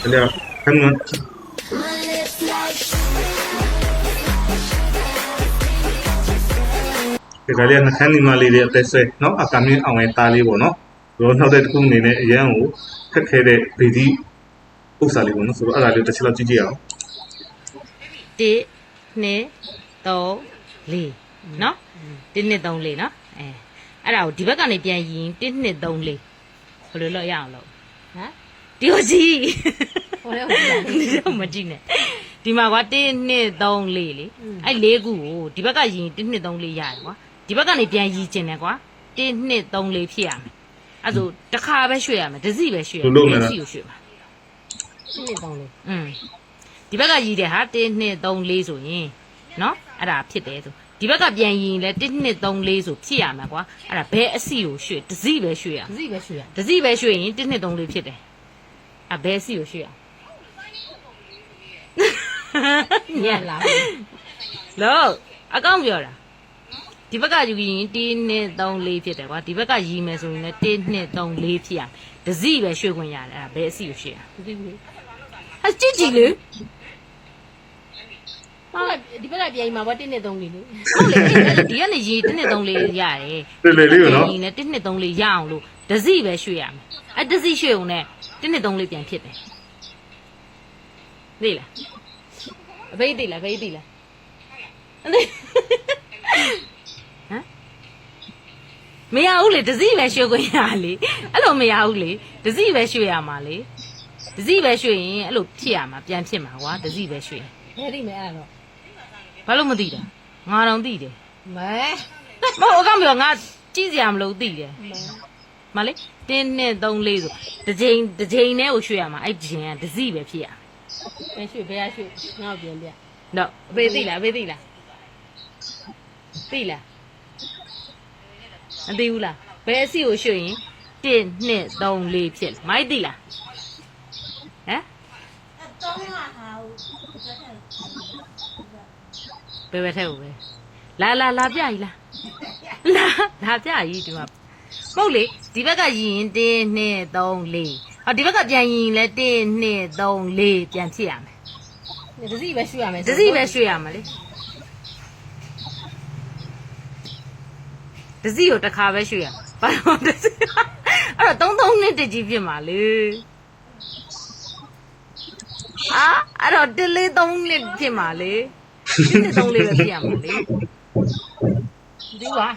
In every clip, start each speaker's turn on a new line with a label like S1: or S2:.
S1: ဒါကြောင့်ခန်းနော်ဒီကလေးကနှခမ်းဒီမလေးတွေအသက်ဆွဲเนาะအကမင်းအောင်ရဲ့သားလေးပေါ့เนาะတော့နောက်တဲ့တစ်ခုအနေနဲ့အရန်ကိုခက်ခဲတဲ့ဗီဒီဥစ္စာလေးပေါ့เนาะဆိုတော့အဲ့ဒါလေးတစ်ချက်လောက်ကြည့်ကြည့်အောင်
S2: 1 2 3 4နော်1 2 3 4နော်အဲအဲ့ဒါကိုဒီဘက်ကနေပြန်ရင်1 2 3 4ဘယ်လိုလုပ်ရအောင်လို့
S3: ဟမ်
S2: ဒီကိုကြည့်
S3: ဟိုလည်းဟုတ်တယ်
S2: ဒီတော့မကြည့်နဲ့ဒီမှာကွာ1 2 3 4လေအဲ့၄ခုကိုဒီဘက်ကရင်1 2 3 4ရတယ်ကွာဒီဘက်ကနေပြန်ရီကျင်တယ်ကွာ1 2 3 4ဖြစ်ရမယ်အဲ့ဆိုတစ်ခါပဲရွှေ့ရမယ်တစ်စီပဲရွှေ့ရမယ်တစ်စီကိုရွှေ့ပါ
S3: ရှင်းနေတော့လေ
S2: อืมဒီဘက်ကရည်တယ်ဟာ1 2 3 4ဆိုရင်เนาะအဲ့ဒါဖြစ်တယ်ဆိုဒီဘက်ကပြန်ရည်ရင်လဲ1 2 3 4ဆိုဖြစ်ရမှာကွာအဲ့ဒါဘဲအစီကိုရွှေ့တစ်စီပဲရွှေ့ရ
S3: ဒီစီပဲရွှေရ
S2: တစ်စီပဲရွှေ့ရင်1 2 3 4ဖြစ်တယ် အဲ့ဘဲအစီကိုရွှေ့ရ
S3: ညက်လာ
S2: လို့အကောင့်ပြောတာဒီဘက်ကယူရင်1 2 3 4ဖြစ်တယ်ကွာဒီဘက်ကရည်မယ်ဆိုရင်လည်း1 2 3 4ဖြစ်ရတစ်စီပဲရွှေ့ခွင့်ရတယ်အဲ့ဒါဘဲအစီကိုရွှေ့ရ
S3: ဒီဒီ
S2: ဟာကြည့်ကြည့်လေ
S3: ဟာဒီဘက်ကပြန်มาဘောတင်းနေသုံးလေးလေ
S2: ဟုတ်လေဒီကနေရေတစ်နှစ်သုံးလေးရတယ်
S1: လေလေလေးကိုနော်
S2: ဒီနဲ့တစ်နှစ်သုံးလေးရအောင်လို့ ဒစီပဲရွှေ့ရမယ်အဲဒစီရွှေ့ုံနဲ့တစ်နှစ်သုံးလေးပြန်ဖြစ်တယ်သိလားအဖေးသိလားဖေးသိလားအဲ့ဟမ်မရဘူးလေဒစီပဲရွှေ့ခွင့်ရလေအဲ့လိုမရဘူးလေဒစီပဲရွှေ့ရမှာလေဒစီပဲရွှေ့ရင်အဲ့လိုဖြစ်ရမှာပြန်ဖြစ်မှာကွာဒစီပဲရွှေ့ရင်
S3: ဘယ်ဒီမဲအဲ့တော့
S2: ဘာလို့မသိတာငါတော့သိတယ်
S3: မဲ
S2: မဟုတ်အကောင်ပြောငါကြည့်စရာမလိုသိတယ် မလေးတင်းနှစ်သုံးလေးဆိုတစ်ချိန်တစ်ချိန်နဲ့ကိုရွှေ့ရမှာအဲ့ဒီချိန်ကဒစီပဲဖြစ်ရ
S3: ဘယ်ရွှေဘယ်ရွှေငါ့ပြန်ပြ
S2: တော့အဖေသိလားအဖေသိလားသိလားမသိဘူးလားဘယ်အစီကိုရွှေ့ရင်တစ်နှစ်သုံးလေးဖြစ်လဲမိုက်သိလားဟမ်ဘယ်ဘက်ထဲကိုပဲလာလာလာပြကြီးလားလာလာပြကြီးဒီမှာ ပုတ်လေဒီဘက်ကရင်တင်းနှစ်သုံးလေးဟောဒီဘက်ကပြန်ရင်လည်းတင်းနှစ်သုံးလေးပြန်ဖြစ်ရမယ်
S3: ဒီစီပဲရွှေရမယ်
S2: တစီပဲရွှေ့ရမှာလေတစီကိုတစ်ခါပဲရွှေ့ရမှာဘာလို့တစီအဲ့တော့သုံးသုံးနှစ်တကြီးဖြစ်မှာလေအာအဲ့တော့တစ်လေးသုံးနှစ်ဖြစ်မှာလေတစ်နှစ်သုံးလေးပဲဖြစ်ရမှာလေ
S3: ဒီကွာ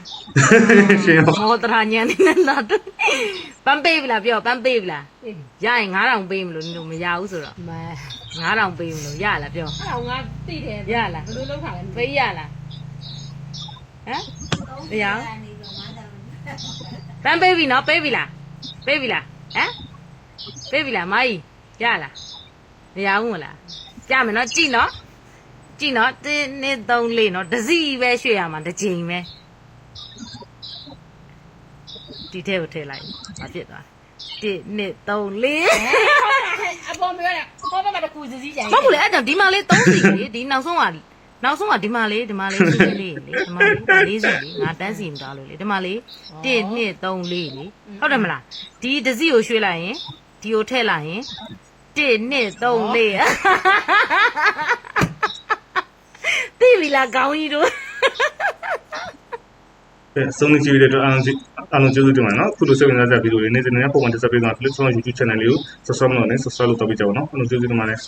S1: ရှင်ရော
S2: မောတရာညံနေနေတာတော့ပန်းပေးပြီလားပြောပန်းပေးပြီလား
S3: အေး
S2: ရရင်9000ပေးမလို့လို့မရဘူးဆိုတော့
S3: မဲ
S2: 9000ပေးမလို့ရလားပြော
S3: အဲ့တော့ငါသိတယ်
S2: ရလား
S3: ဘယ်လိုလုပ်ထားလဲ
S2: ပေးရလားဟမ်တရားပန်းပေးပြီနော်ပေးပြီလားပေးပြီလားဟမ်ပေးပြီလားမကြီးရလားမရဘူးမလားကြမယ်နော်ကြည့်နော်ကြည့်နော်1 2 3 4နော်တစ်စီပဲရွှေ့ရမှာတစ်ချိန်ပဲ ဒီထဲကိုထည့်လိုက်ဘာဖြစ်သွားလဲ1 2 3 4
S3: အပေါ်ပြောရဟောဘက်မှာတကူစီစီကြိုင်
S2: မဟုတ်ဘူးလေအဲ့တော့ဒီမှာလေး3စီလေဒီနောက်ဆုံးကနောက်ဆုံးကဒီမှာလေးဒီမှာလေးစီလေးလေဒီမှာလေးဒါလေးစီလေငါတန်းစီမသွားလို့လေဒီမှာလေး1 2 3 4လေဟုတ်တယ်မလားဒီတစ်စီကိုရွှေ့လိုက်ရင်ဒီကိုထည့်လိုက်ရင်1 2 3 4သိပြီလားခေါင်းကြီးတို့
S1: အဲဆုံးနေကြည့်ရတဲ့ အားလုံးအားလုံးကျေးဇူးတင်ပါတယ်နော်အခုလိုစိတ်ဝင်စားတဲ့ဗီဒီယိုလေးနေ့စဉ်နဲ့ပုံမှန်တက်ဆက်ပေးသွား Flip Song YouTube Channel လေးကို Subscribe လုပ်နေ Subscribe လုပ်တော့ပြကြပါဦးနော်အားလုံးကျေးဇူးတင်ပါတယ်